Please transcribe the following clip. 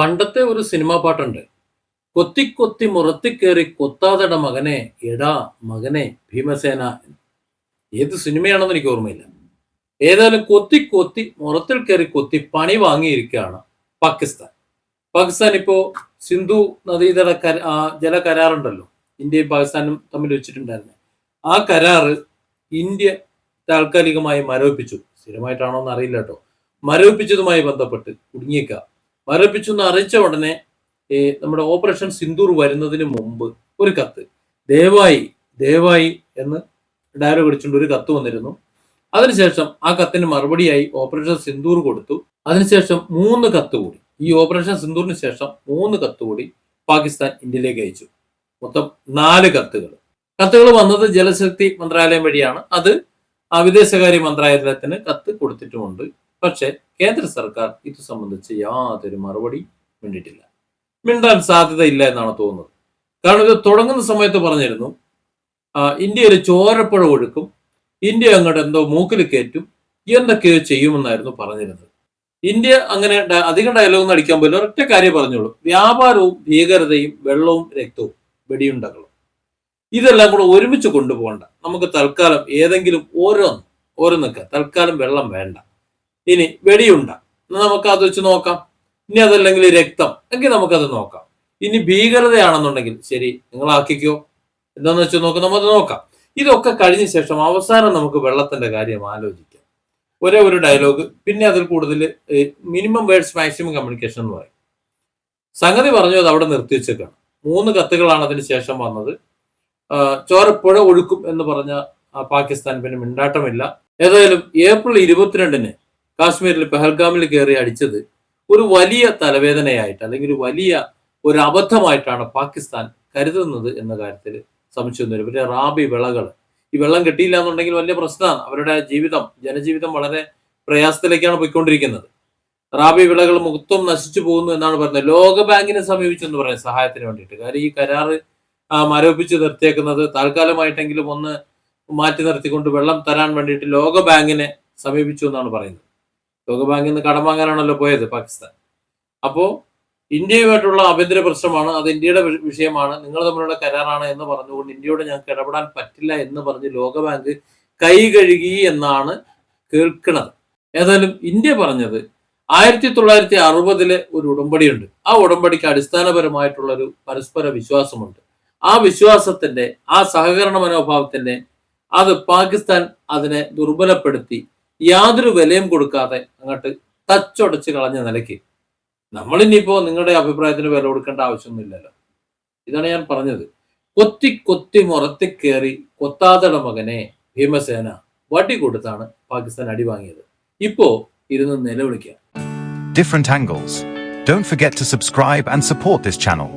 പണ്ടത്തെ ഒരു സിനിമാ പാട്ടുണ്ട്. കൊത്തി കൊത്തി മുറത്തിക്കേറി കൊത്താതട മകനെ എടാ മകനെ ഭീമസേന. ഏത് സിനിമയാണെന്ന് എനിക്ക് ഓർമ്മയില്ല. ഏതായാലും കൊത്തി കൊത്തി മുറത്തിൽ കയറി കൊത്തി പണി വാങ്ങിയിരിക്കുകയാണ് പാകിസ്ഥാൻ. പാകിസ്ഥാൻ ഇപ്പോ സിന്ധു നദീതട കര ജല കരാറുണ്ടല്ലോ. ഇന്ത്യയും പാകിസ്ഥാനും തമ്മിൽ വെച്ചിട്ടുണ്ടായിരുന്നു. ആ കരാറ് ഇന്ത്യ താൽക്കാലികമായി മരവിപ്പിച്ചു. സ്ഥിരമായിട്ടാണോ എന്ന് അറിയില്ല കേട്ടോ. മരവിപ്പിച്ചതുമായി ബന്ധപ്പെട്ട് കുടുങ്ങിയേക്ക മരവിപ്പിച്ചു എന്ന് അറിയിച്ച ഉടനെ ഈ നമ്മുടെ ഓപ്പറേഷൻ സിന്ദൂർ വരുന്നതിന് മുമ്പ് ഒരു കത്ത്. ദയവായി ദയവായി എന്ന് ഡയലോഗ് അടിച്ചുകൊണ്ട് ഒരു കത്ത് വന്നിരുന്നു. അതിനുശേഷം ആ കത്തിന് മറുപടിയായി ഓപ്പറേഷൻ സിന്ദൂർ കൊടുത്തു. അതിനുശേഷം മൂന്ന് കത്ത് കൂടി. ഈ ഓപ്പറേഷൻ സിന്ദൂറിന് ശേഷം മൂന്ന് കത്ത് കൂടി പാകിസ്ഥാൻ ഇന്ത്യയിലേക്ക് അയച്ചു. മൊത്തം നാല് കത്തുകൾ. കത്തുകൾ വന്നത് ജലശക്തി മന്ത്രാലയം വഴിയാണ്. അത് വിദേശകാര്യ മന്ത്രാലയത്തിന് കത്ത് കൊടുത്തിട്ടുമുണ്ട്. പക്ഷേ കേന്ദ്ര സർക്കാർ ഇത് സംബന്ധിച്ച് യാതൊരു മറുപടി മിണ്ടിട്ടില്ല മിണ്ടാൻ സാധ്യതയില്ല എന്നാണ് തോന്നുന്നത്. കാരണം ഇത് തുടങ്ങുന്ന സമയത്ത് പറഞ്ഞിരുന്നു ഇന്ത്യ ഇന്ത്യയിൽ ചോരപ്പുഴ ഒഴുക്കും ഇന്ത്യ അങ്ങോട്ട് എന്തോ മൂക്കിൽ കയറ്റും എന്തൊക്കെയോ ചെയ്യുമെന്നായിരുന്നു പറഞ്ഞിരുന്നത്. ഇന്ത്യ അങ്ങനെ അധികം ഡയലോഗൊന്നും അടിക്കാൻ പോലും ഒരൊറ്റ കാര്യം പറഞ്ഞോളൂ വ്യാപാരവും ഭീകരതയും വെള്ളവും രക്തവും വെടിയുണ്ടകളും. ഇതെല്ലാം കൂടെ ഒരുമിച്ച് കൊണ്ടുപോകണ്ട. നമുക്ക് തൽക്കാലം ഏതെങ്കിലും ഓരോന്ന് ഓരോന്നൊക്കെ തൽക്കാലം വെള്ളം വേണ്ട. ഇനി വെടിയുണ്ട. എന്നാ നമുക്ക് അത് വെച്ച് നോക്കാം. ഇനി അതല്ലെങ്കിൽ രക്തം. എങ്കിൽ നമുക്കത് നോക്കാം. ഇനി ഭീകരതയാണെന്നുണ്ടെങ്കിൽ ശരി നിങ്ങൾ ആക്കിക്കോ എന്താന്ന് വെച്ചാൽ നോക്കാം നമുക്ക് നോക്കാം. ഇതൊക്കെ കഴിഞ്ഞ ശേഷം അവസാനം നമുക്ക് വെള്ളത്തിന്റെ കാര്യം ആലോചിക്കാം. ഒരേ ഒരു ഡയലോഗ് പിന്നെ അതിൽ കൂടുതൽ മിനിമം വേർഡ്സ് മാക്സിമം കമ്മ്യൂണിക്കേഷൻ എന്ന് പറയും. സംഗതി പറഞ്ഞു അത് അവിടെ നിർത്തി വെച്ചേക്കാണ്. മൂന്ന് കത്തുകളാണ് അതിന് ശേഷം വന്നത്. ചോരപ്പുഴ ഒഴുക്കും എന്ന് പറഞ്ഞ പാകിസ്ഥാൻ പിന്നെ മിണ്ടാട്ടമില്ല. ഏതായാലും ഏപ്രിൽ ഇരുപത്തിരണ്ടിന് കാശ്മീരിൽ പെഹൽഗാമിൽ കയറി അടിച്ചത് ഒരു വലിയ തലവേദനയായിട്ട് അല്ലെങ്കിൽ വലിയ ഒരു അബദ്ധമായിട്ടാണ് പാകിസ്ഥാൻ കരുതുന്നത് എന്ന കാര്യത്തിൽ സംശയമൊന്നുമില്ല പിന്നെ റാബി വിളകൾ. ഈ വെള്ളം കിട്ടിയില്ല എന്നുണ്ടെങ്കിൽ വലിയ പ്രശ്നമാണ്. അവരുടെ ജീവിതം ജനജീവിതം വളരെ പ്രയാസത്തിലേക്കാണ് പോയിക്കൊണ്ടിരിക്കുന്നത്. റാബി വിളകൾ മൊത്തം നശിച്ചു പോകുന്നു എന്നാണ് പറയുന്നത്. ലോക ബാങ്കിനെ എന്ന് പറയാം സഹായത്തിന് വേണ്ടിയിട്ട്. കാര്യം ഈ കരാറ് മരവിപ്പിച്ച് നിർത്തിയേക്കുന്നത് താൽക്കാലമായിട്ടെങ്കിലും ഒന്ന് മാറ്റി നിർത്തിക്കൊണ്ട് വെള്ളം തരാൻ വേണ്ടിയിട്ട് ലോക ബാങ്കിനെ സമീപിച്ചു എന്നാണ് പറയുന്നത്. ലോകബാങ്കിൽ നിന്ന് കടം വാങ്ങാനാണല്ലോ പോയത് പാകിസ്ഥാൻ. അപ്പോൾ ഇന്ത്യയുമായിട്ടുള്ള ആഭ്യന്തര പ്രശ്നമാണ് അത് ഇന്ത്യയുടെ വിഷയമാണ് നിങ്ങൾ തമ്മിലുള്ള കരാറാണ് എന്ന് പറഞ്ഞുകൊണ്ട് ഇന്ത്യയോട് ഞങ്ങൾക്ക് ഇടപെടാൻ പറ്റില്ല എന്ന് പറഞ്ഞ് ലോകബാങ്ക് കൈ കഴുകി എന്നാണ് കേൾക്കുന്നത്. ഏതായാലും ഇന്ത്യ പറഞ്ഞത് ആയിരത്തി തൊള്ളായിരത്തി അറുപതിലെ ഒരു ഉടമ്പടിയുണ്ട്. ആ ഉടമ്പടിക്ക് അടിസ്ഥാനപരമായിട്ടുള്ള ഒരു പരസ്പര വിശ്വാസമുണ്ട്. ആ വിശ്വാസത്തിന്റെ ആ സഹകരണ മനോഭാവത്തിന്റെ അത് പാകിസ്ഥാൻ അതിനെ ദുർബലപ്പെടുത്തി യാതൊരു വിലയും കൊടുക്കാതെ അങ്ങോട്ട് തച്ചൊടച്ച് കളഞ്ഞ നിലയ്ക്ക്. നമ്മളിനിപ്പോ നിങ്ങളുടെ അഭിപ്രായത്തിന് വില കൊടുക്കേണ്ട ആവശ്യമൊന്നുമില്ലല്ലോ. ഇതാണ് ഞാൻ പറഞ്ഞത്. കൊത്തി കൊത്തി മുറത്തി കയറി കൊത്താതട മകനെ ഭീമസേന വടി കൊടുത്താണ് പാകിസ്ഥാൻ അടി വാങ്ങിയത്. ഇപ്പോ ഇരുന്ന് നിലവിളിക്കുക different angles. Don't forget to subscribe and support this channel.